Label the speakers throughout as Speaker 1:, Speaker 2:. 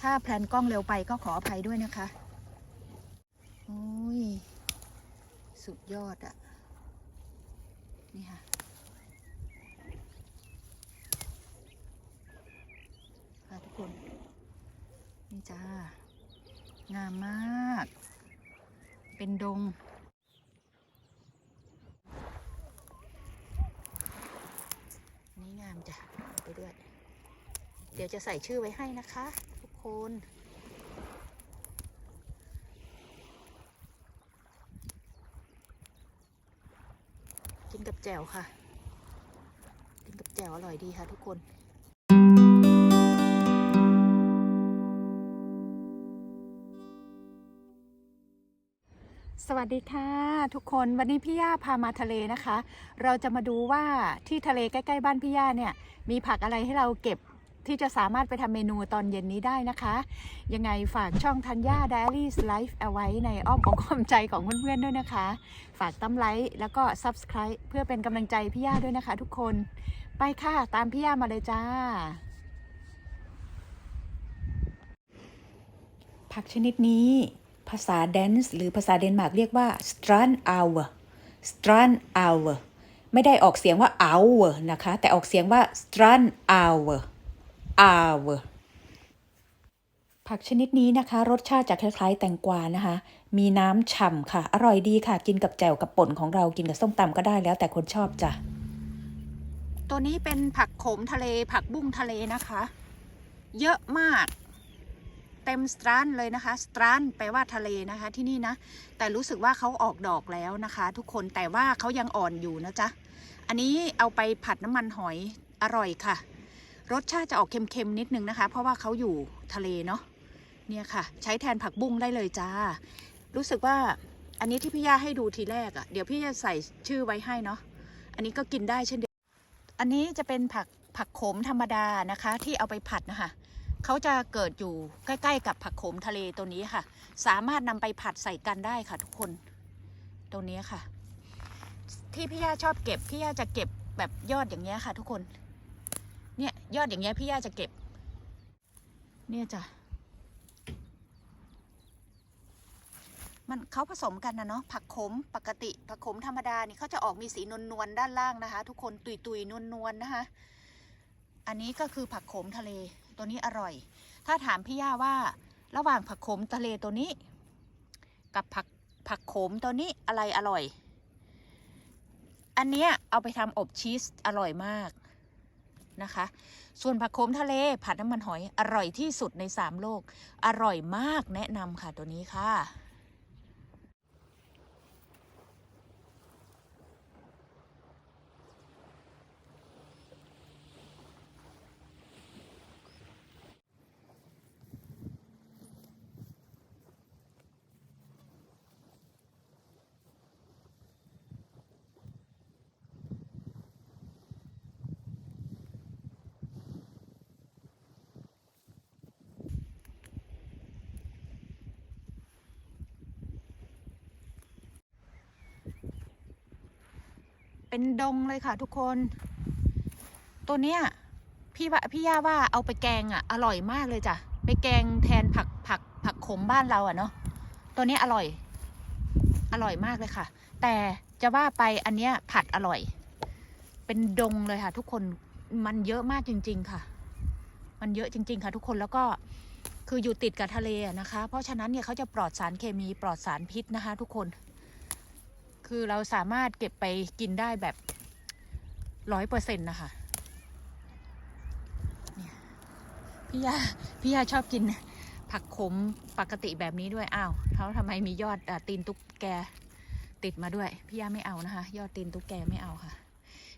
Speaker 1: ถ้าแพลนกล้องเร็วไปก็ขออภัยด้วยนะคะ โอ้ย สุดยอดอะนี่ค่ะ ค่ะทุกคน นี่จ้า งามมาก เป็นดงนี่งามจ้ะไปด้วย เดี๋ยวจะใส่ชื่อไว้ให้นะคะ คน กินกับแจ่วค่ะ กินกับแจ่วอร่อยดีค่ะทุกคนสวัสดีค่ะ ทุกคนวันนี้พี่ย่าพามาทะเลนะคะ เราจะมาดูว่าที่ทะเลใกล้ ๆ บ้านพี่ย่าเนี่ย มีผักอะไรให้เราเก็บ ที่จะสามารถไปทำเมนูตอนเย็นนี้ได้นะคะ ยังไงฝากช่องทัญญา Diaries Life เอาไว้ในอ้อมอกอ้อมใจของเพื่อนๆด้วยนะคะ ฝากตั้มไลค์แล้วก็ Subscribe เพื่อเป็นกำลังใจพี่ย่าด้วยนะคะทุกคน ไปค่ะ ตามพี่ย่ามาเลยจ้า ผักชนิดนี้ภาษาแดนซ์หรือภาษาเดนมาร์กเรียกว่า strand hour strand hour ไม่ได้ออกเสียงว่า hour นะคะ แต่ออกเสียงว่า strand hour hour ผักชนิดนี้นะคะ รสชาติจะคล้ายๆ แตงกวานะคะ มีน้ำฉ่ำค่ะ อร่อยดีค่ะ กินกับแจ่วกับป่นของเรากินกับส้มตำก็ได้แล้วแต่คนชอบจ้ะ ตัวนี้เป็นผักโขมทะเลผักบุ้งทะเลนะคะ เยอะมาก เต็มสตรานเลยนะคะสตรานแปลว่าทะเลนะคะ ที่นี่นะ แต่รู้สึกว่าเขาออกดอกแล้วนะคะ ทุกคนแต่ว่าเขายังอ่อนอยู่นะจ๊ะ อันนี้เอาไปผัดน้ำมันหอยอร่อยค่ะ รสชาติจะออกเค็มๆนิดนึงนะคะ เพราะว่าเขาอยู่ทะเลเนาะเนี่ยค่ะ ใช้แทนผักบุ้งได้เลยจ้า รู้สึกว่าอันนี้ที่พี่ย่าให้ดูทีแรกอะ่ะเดี๋ยวพี่จะใส่ชื่อไว้ให้เนาะอันนี้ก็กินได้เช่นเดียวอันนี้จะเป็นผักผักโขมธรรมดานะคะ ที่เอาไปผัดนะคะเขาจะเกิดอยู่ใกล้ๆกับผักโขมทะเลตัวนี้ค่ะ สามารถนำไปผัดใส่กันได้ค่ะ ทุกคนตัวนี้ค่ะ ที่พี่ย่าชอบเก็บพี่ย่าจะเก็บแบบยอดอย่างเงี้ยค่ะ ทุกคน เนี่ยยอดอย่างเงี้ยพี่ย่าจะเก็บ เนี่ยจ้ะมันเขาผสมกันนะเนาะผักขมปกติผักขมธรรมดานี่เขาจะออกมีสีนวลๆด้านล่างนะคะ ทุกคนตุยๆนวลๆนะคะ อันนี้ก็คือผักโขมทะเลตัวนี้อร่อย ถ้าถามพี่ย่าว่า ระหว่างผักโขมทะเลตัวนี้ กับผักผักโขมตัวนี้อะไรอร่อย อันเนี้ยเอาไปทำอบชีสอร่อยมาก นะคะ ส่วนผักโขมทะเลผัดน้ำมันหอยอร่อยที่สุดในสามโลก อร่อยมากแนะนำค่ะตัวนี้ค่ะ เป็นดงเลยค่ะทุกคน ตัวเนี้ยพี่ว่าพี่ย่าว่าเอาไปแกงอะ อร่อยมากเลยจ้ะไปแกงแทนผักผักผักขมบ้านเราอะเนาะตัวเนี้ยอร่อย อร่อยมากเลยค่ะ แต่จะว่าไปอันเนี้ยผัดอร่อย เป็นดงเลยค่ะ ทุกคนมันเยอะมากจริง ๆ ค่ะ มันเยอะจริง ๆ ค่ะ ทุกคนแล้วก็คืออยู่ติดกับทะเลนะคะ เพราะฉะนั้นเนี่ยเขาจะปลอดสารเคมีปลอดสารพิษนะคะ ทุกคน คือเราสามารถเก็บไปกินได้แบบร้อยเปอร์เซ็นต์นะคะพี่ยาพี่ยาชอบกินผักขมปกติแบบนี้ด้วย อ้าวเขาทำไมมียอดอตีนตุ๊กแกติดมาด้วย พี่ยาไม่เอานะคะ ยอดตีนตุ๊กแกไม่เอาค่ะ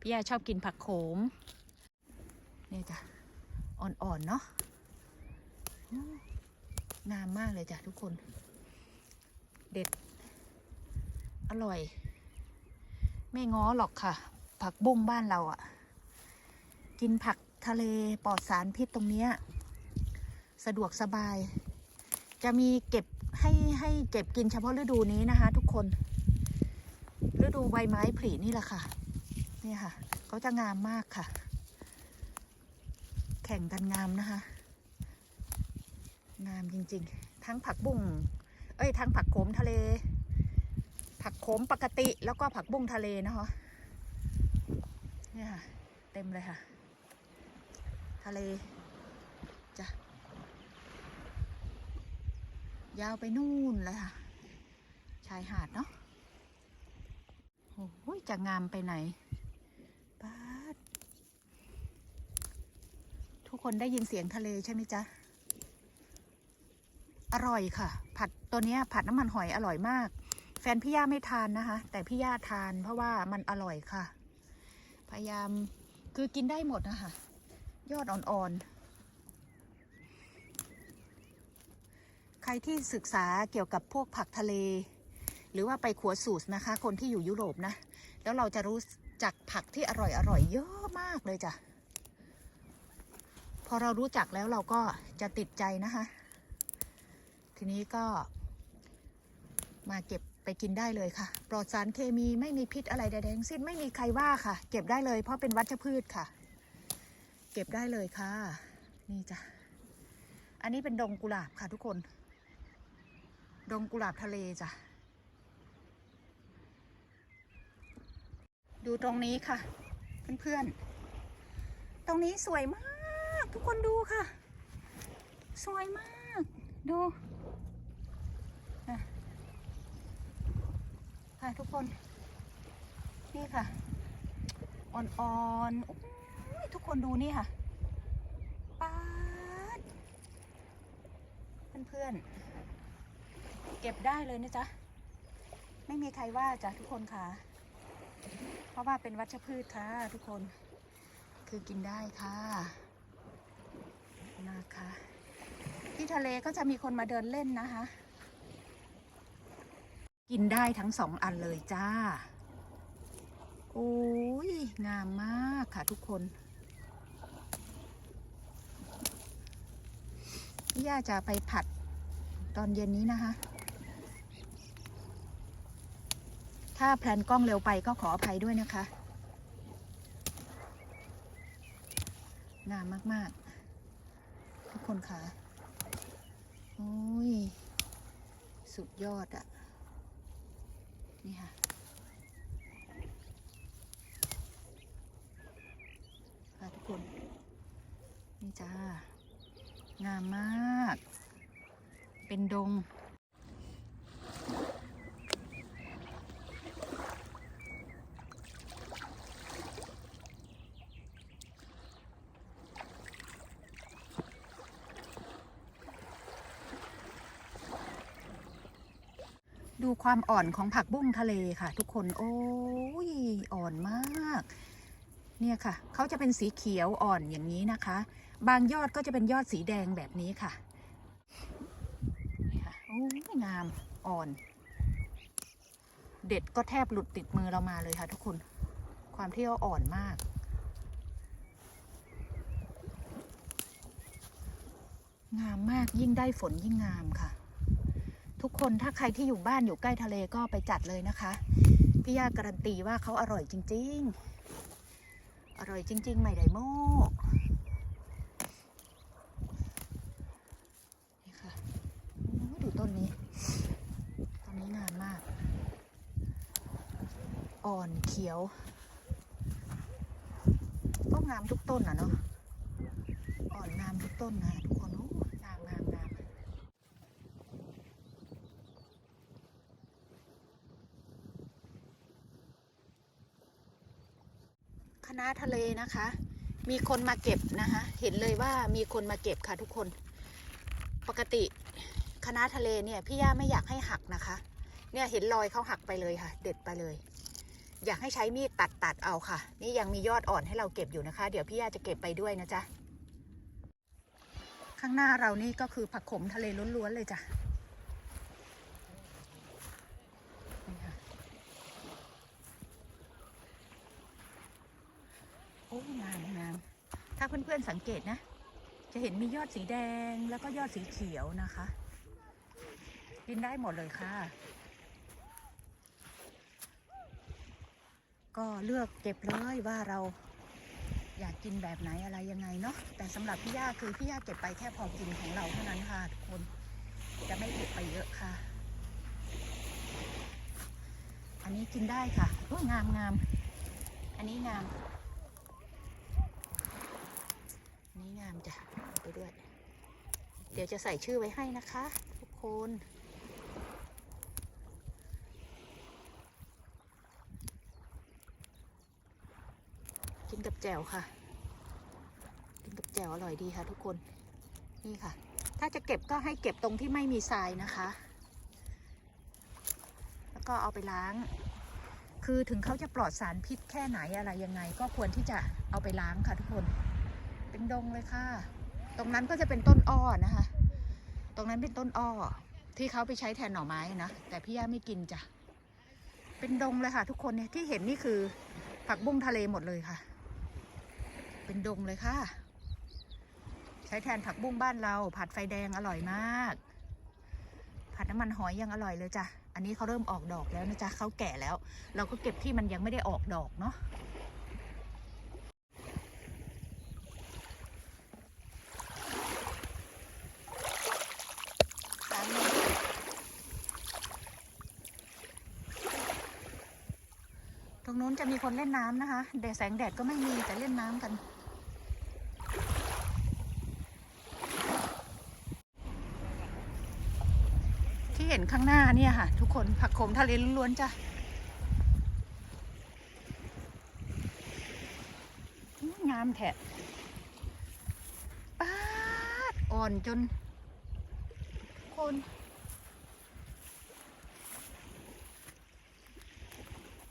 Speaker 1: พี่ยาชอบกินผักโขมนี่จ้ะ อ่อนๆเนาะงามมากเลยจ้ะทุกคน เด็ด อร่อย ไม่ง้อหรอกค่ะ ผักบุ้งบ้านเราอะ่ะ กินผักทะเลปลอดสารพิษตรงเนี้ยสะดวกสบาย จะมีเก็บให้ให้เก็บกินเฉพาะฤดูนี้นะคะ ทุกคน ฤดูใบไม้ผลินี่แหละค่ะ นี่ค่ะเขาจะงามมากค่ะ แข่งกันงามนะคะ งามจริงๆ ทั้งผักบุ้งเอ้ย ทั้งผักโขมทะเล ผักโขมปกติแล้วก็ผักบุ้งทะเลนะคะเนี่ยค่ะ เต็มเลยค่ะ ทะเลจ้ะยาวไปนู่นเลยค่ะ ชายหาดเนาะโอ้โหจะงามไปไหนป้าทุกคนได้ยินเสียงทะเลใช่ไหมจ๊ะ อร่อยค่ะ ผัดตัวนี้ผัดน้ำมันหอยอร่อยมาก ฟนพี่ย่าไม่ทานนะคะ แต่พี่ย่าทานเพราะว่ามันอร่อยค่ะ พยายามคือกินได้หมดนะคะ ยอดอ่อนๆ ใครที่ศึกษาเกี่ยวกับพวกผักทะเล หรือว่าไปขัวสูตรนะคะ คนที่อยู่ยุโรปนะ แล้วเราจะรู้จักผักที่อร่อยอร่อยๆเยอะมากเลยจ้ะ พอเรารู้จักแล้วเราก็จะติดใจนะคะ ทีนี้ก็มาเก็บ ไปกินได้เลยค่ะ ปลอดสารเคมีไม่มีพิษอะไรใดๆทั้งสิ้นไม่มีใครว่าค่ะ เก็บได้เลยเพราะเป็นวัชพืชค่ะ เก็บได้เลยค่ะ นี่จ้ะอันนี้เป็นดงกุหลาบค่ะทุกคน ดงกุหลาบทะเลจ้ะดูตรงนี้ค่ะ เพื่อนๆ ตรงนี้สวยมาก ทุกคนดูค่ะ สวยมาก ดูอะ ค่ะทุกคน นี่ค่ะ อ่อนๆทุกคนดูนี่ค่ะป๊าดเพื่อนๆ เก็บได้เลยนะจ๊ะ ไม่มีใครว่าจ้ะทุกคนค่ะ เพราะว่าเป็นวัชพืชค่ะทุกคน คือกินได้ค่ะนะคะที่ทะเลก็จะมีคนมาเดินเล่นนะคะ กินได้ทั้งสองอันเลยจ้า โอ้ย งามมากค่ะทุกคน ย่าจะไปผัดตอนเย็นนี้นะคะ ถ้าแพลนกล้องเร็วไปก็ขออภัยด้วยนะคะ งามมาก ๆ ทุกคนค่ะ โอ้ย สุดยอดอะ นี่ค่ะ ค่ะทุกคน นี่จ้า งามมาก เป็นดง ดูความอ่อนของผักบุ้งทะเลค่ะ ทุกคน โอ้ยอ่อนมาก เนี่ยค่ะ เขาจะเป็นสีเขียวอ่อนอย่างนี้นะคะ บางยอดก็จะเป็นยอดสีแดงแบบนี้ค่ะค่ะโอ้ยงามอ่อน เด็ดก็แทบหลุดติดมือเรามาเลยค่ะ ทุกคน ความที่เขาอ่อนมากงามมากยิ่งได้ฝนยิ่งงามค่ะ ทุกคนถ้าใครที่อยู่บ้านอยู่ใกล้ทะเลก็ไปจัดเลยนะคะ พี่ย่าการันตีว่าเขาอร่อยจริง ๆ อร่อยจริง ๆ ไม่ได้โม้นี่ค่ะดูต้นนี้ ต้นนี้งามมาก อ่อนเขียว ก็งามทุกต้นอะเนาะ อ่อนงามทุกต้นนะทุกคนโอ้ยงามงามงาม คณะทะเลนะคะ มีคนมาเก็บนะคะ เห็นเลยว่ามีคนมาเก็บค่ะทุกคน ปกติคณะทะเลเนี่ยพี่ย่าไม่อยากให้หักนะคะ เนี่ยเห็นรอยเขาหักไปเลยค่ะ เด็ดไปเลย อยากให้ใช้มีดตัดตัดเอาค่ะ นี่ยังมียอดอ่อนให้เราเก็บอยู่นะคะ เดี๋ยวพี่ย่าจะเก็บไปด้วยนะจ๊ะ ข้างหน้าเรานี่ก็คือผักขมทะเลล้วนๆเลยจ้ะนี่ค่ะ โอ้งามงามถ้าเพื่อนๆสังเกตนะ จะเห็นมียอดสีแดงแล้วก็ยอดสีเขียวนะคะ กินได้หมดเลยค่ะ ก็เลือกเก็บเลยว่าเราอยากกินแบบไหนอะไรยังไงเนาะแต่สำหรับพี่ย่าคือพี่ย่าเก็บไปแค่พอกินของเราเท่านั้นค่ะทุกคนจะไม่เก็บไปเยอะค่ะ อันนี้กินได้ค่ะโอ้ยงามงามอันนี้งาม อั นนี้งามจ้ะไปด้วย เดี๋ยวจะใส่ชื่อไว้ให้นะคะ ทุกคนกินกับแจ่วค่ะ กินกับแจ่วอร่อยดีค่ะ ทุกคน นี่ค่ะ ถ้าจะเก็บก็ให้เก็บตรงที่ไม่มีทรายนะคะ แล้วก็เอาไปล้าง คือถึงเขาจะปลอดสารพิษแค่ไหนอะไรยังไง ก็ควรที่จะเอาไปล้างค่ะทุกคน เป็นดงเลยค่ะ ตรงนั้นก็จะเป็นต้นอ้อนะคะ ตรงนั้นเป็นต้นอ้อ ที่เขาไปใช้แทนหน่อไม้นะ แต่พี่ย่าไม่กินจ้ะ เป็นดงเลยค่ะ ทุกคนเนี่ยที่เห็นนี่คือผักบุ้งทะเลหมดเลยค่ะ เป็นดงเลยค่ะ ใช้แทนผักบุ้งบ้านเรา ผัดไฟแดงอร่อยมาก ผัดน้ำมันหอยยังอร่อยเลยจ้ะ อันนี้เขาเริ่มออกดอกแล้วนะจ๊ะเขาแก่แล้ว เราก็เก็บที่มันยังไม่ได้ออกดอกเนาะ ล้างมือตรงนู้นจะ มีคนเล่นน้ำนะคะแดดแสงแดดก็ไม่มีแต่เล่นน้ำกัน ที่เห็นข้างหน้าเนี่ยค่ะ ทุกคนผักโขมทะเลล้วนๆจ้ะงามแท้ป้าดอ่อนจนคน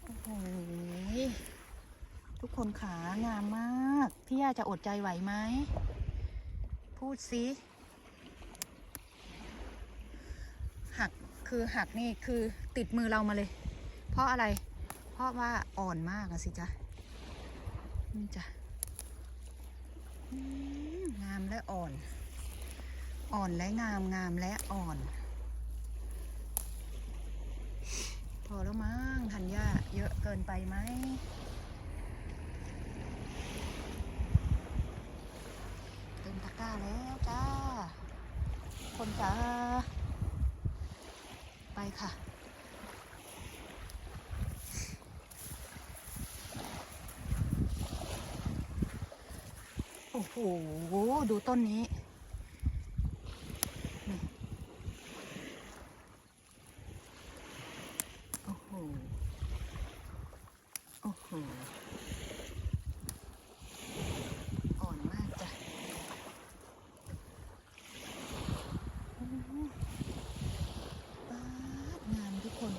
Speaker 1: โอ้โห ทุก คนขางามมาก พี่ย่าจะอดใจไหวไหม พูดสิหักคือหักนี่คือติดมือเรามาเลย เพราะอะไร เพราะว่าอ่อนมากอะสิจ๊ะนี่จ้ะงามและอ่อน อ่อนและงามงามและอ่อน พอแล้วมั้งธัญญาเยอะเกินไปไหมเต็มตะ ก้าแล้วจ้า คนจ้า ไปค่ะ โอ้โห ดูต้นนี้ โอ้โห โอ้โห อ่อนมากจ้ะโอ้โหป๊าดงามทุกคน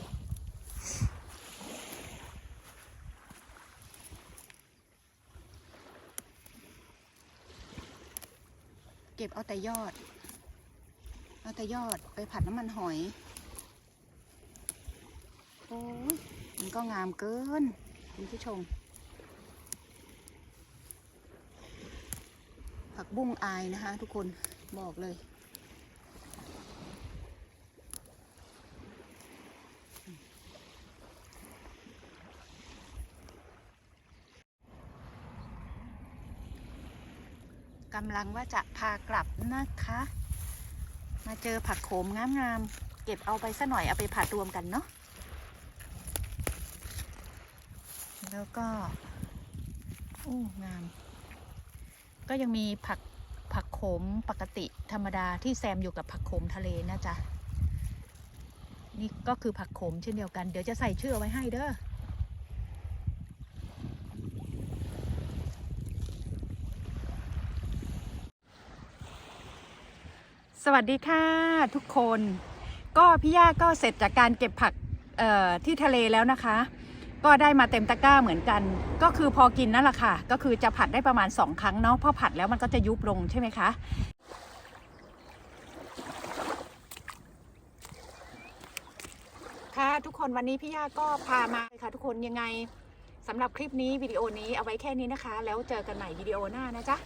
Speaker 1: เก็บเอาแต่ยอด เอาแต่ยอดไปผัดน้ำมันหอย โอ้ยมันก็งามเกินคุณผู้ชม ผักบุ้งอายนะคะทุกคนบอกเลย กำลังว่าจะพากลับนะคะ มาเจอผักโขมงามๆเก็บเอาไปสัหน่อยเอาไปผัดรวมกันเนาะแล้วก็โอ้งาม ก็ยังมีผักผักโขมปกติธรรมดาที่แซมอยู่กับผักโขมทะเลนะจ๊ะนี่ก็คือผักโขมเช่นเดียวกัน เดี๋ยวจะใส่ชื่อเอาไว้ให้เด้อ สวัสดีค่ะทุกคน ก็พี่ย่าก็เสร็จจากการเก็บผักเอ่อที่ทะเลแล้วนะคะ ก็ได้มาเต็มตะกร้าเหมือนกัน ก็คือพอกินนั่นแหละค่ะ ก็คือจะผัดได้ประมาณ 2 ครั้งเนาะพราะผัดแล้วมันก็จะยุบลงใช่ไหมคะค่ะทุกคนวันนี้พี่ย่าก็พามาเลยค่ะ ทุกคนยังไงสำหรับคลิปนี้วิดีโอนี้เอาไว้แค่นี้นะคะ แล้วเจอกันใหม่วิดีโอหน้านะจ๊ะ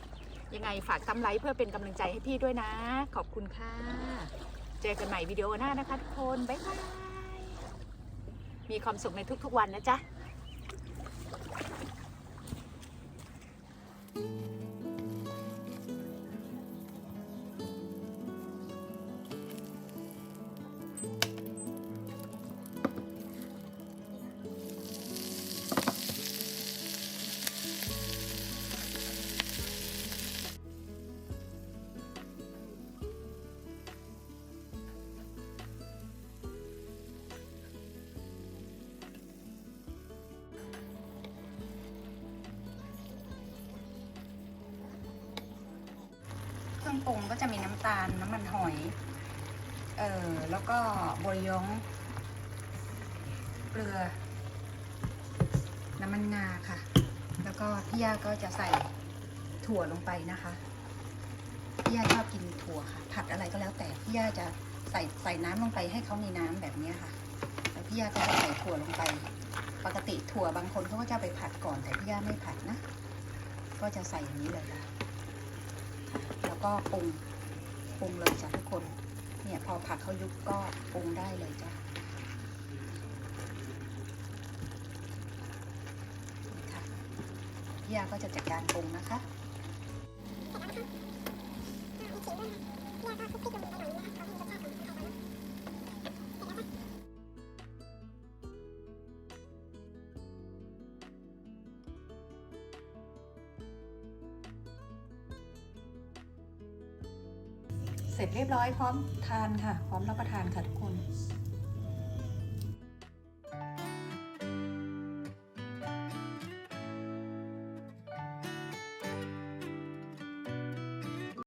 Speaker 1: ยังไงฝากตำไลค์เพื่อเป็นกำลังใจให้พี่ด้วยนะ ขอบคุณค่ะ เจอกันใหม่วิดีโอหน้านะคะทุกคน บ๊ายบาย มีความสุขในทุกๆวันนะจ๊ะ ปรุงก็จะมีน้ำตาลน้ำมันหอย เอ่อแล้วก็บวยยงเกลือ น้ำมันงาค่ะ แล้วก็พี่ย่าก็จะใส่ถั่วลงไปนะคะพี่ย่าชอบกินถั่วค่ะ ผัดอะไรก็แล้วแต่พี่ย่าจะใส่ใส่น้ำลงไปให้เขามีน้ำแบบนี้ค่ะแล้วพี่ย่าก็จะใส่ถั่วลงไป ปกติถั่วบางคนเขาก็จะไปผัดก่อนแต่พี่ย่าไม่ผัดนะ ก็จะใส่อย่างนี้เลยค่ะ ก็ปรุงปรุงเลยจ้ะทุกคน เนี่ยพอผักเขายุบก็ปรุงได้เลยจ้ะค่ะพี่ยาก็จะจัดการปรุงนะคะ เสร็จเรียบร้อยพร้อมทานค่ะ พร้อมรับประทานค่ะทุกคน